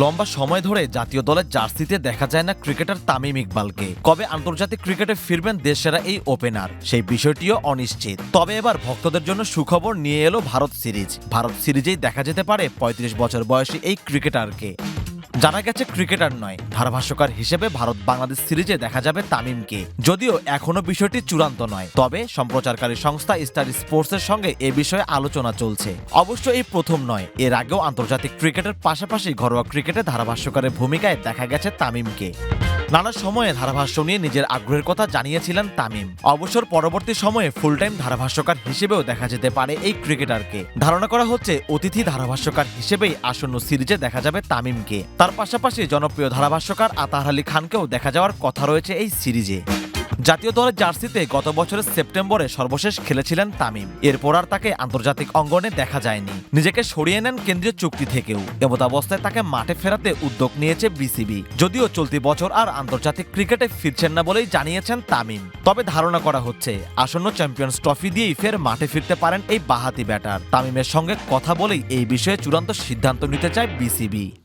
লম্বা সময় ধরে জাতীয় দলের জার্সিতে দেখা যায় না ক্রিকেটার তামিম ইকবালকে। কবে আন্তর্জাতিক ক্রিকেটে ফিরবেন দেশসেরা এই ওপেনার? সেই বিষয়টিও অনিশ্চিত। তবে এবার ভক্তদের জন্য সুখবর নিয়ে এলো ভারত সিরিজ। ভারত সিরিজেই দেখা যেতে পারে ৩৫ বছর বয়সী এই ক্রিকেটারকে। জানা গেছে ক্রিকেটার নয়, ধারাভাষ্যকার হিসেবে ভারত বাংলাদেশ সিরিজে দেখা যাবে তামিমকে। যদিও এখনও বিষয়টি চূড়ান্ত নয়, তবে সম্প্রচারকারী সংস্থা স্টার স্পোর্টসের সঙ্গে এ বিষয়ে আলোচনা চলছে। অবশ্য এই প্রথম নয়, এর আগেও আন্তর্জাতিক ক্রিকেটের পাশাপাশি ঘরোয়া ক্রিকেটে ধারাভাষ্যকারের ভূমিকায় দেখা গেছে তামিমকে। নানা সময়ে ধারাভাষ্য নিয়ে নিজের আগ্রহের কথা জানিয়েছিলেন তামিম। অবসর পরবর্তী সময়ে ফুল টাইম ধারাভাষ্যকার হিসেবেও দেখা যেতে পারে এই ক্রিকেটারকে। ধারণা করা হচ্ছে, অতিথি ধারাভাষ্যকার হিসেবেই আসন্ন সিরিজে দেখা যাবে তামিমকে। তার পাশাপাশি জনপ্রিয় ধারাভাষ্যকার আতাহার আলী খানকেও দেখা যাওয়ার কথা রয়েছে এই সিরিজে। জাতীয় দলের জার্সিতে গত বছরের সেপ্টেম্বরে সর্বশেষ খেলেছিলেন তামিম। এরপর আর তাকে আন্তর্জাতিক অঙ্গনে দেখা যায়নি। নিজেকে সরিয়ে নেন কেন্দ্রীয় চুক্তি থেকেও। এমতাবস্থায় তাকে মাঠে ফেরাতে উদ্যোগ নিয়েছে বিসিবি। যদিও চলতি বছর আর আন্তর্জাতিক ক্রিকেটে ফিরছেন না বলেই জানিয়েছেন তামিম। তবে ধারণা করা হচ্ছে, আসন্ন চ্যাম্পিয়ন্স ট্রফি দিয়েই ফের মাঠে ফিরতে পারেন এই বাহাতি ব্যাটার। তামিমের সঙ্গে কথা বলেই এই বিষয়ে চূড়ান্ত সিদ্ধান্ত নিতে চায় বিসিবি।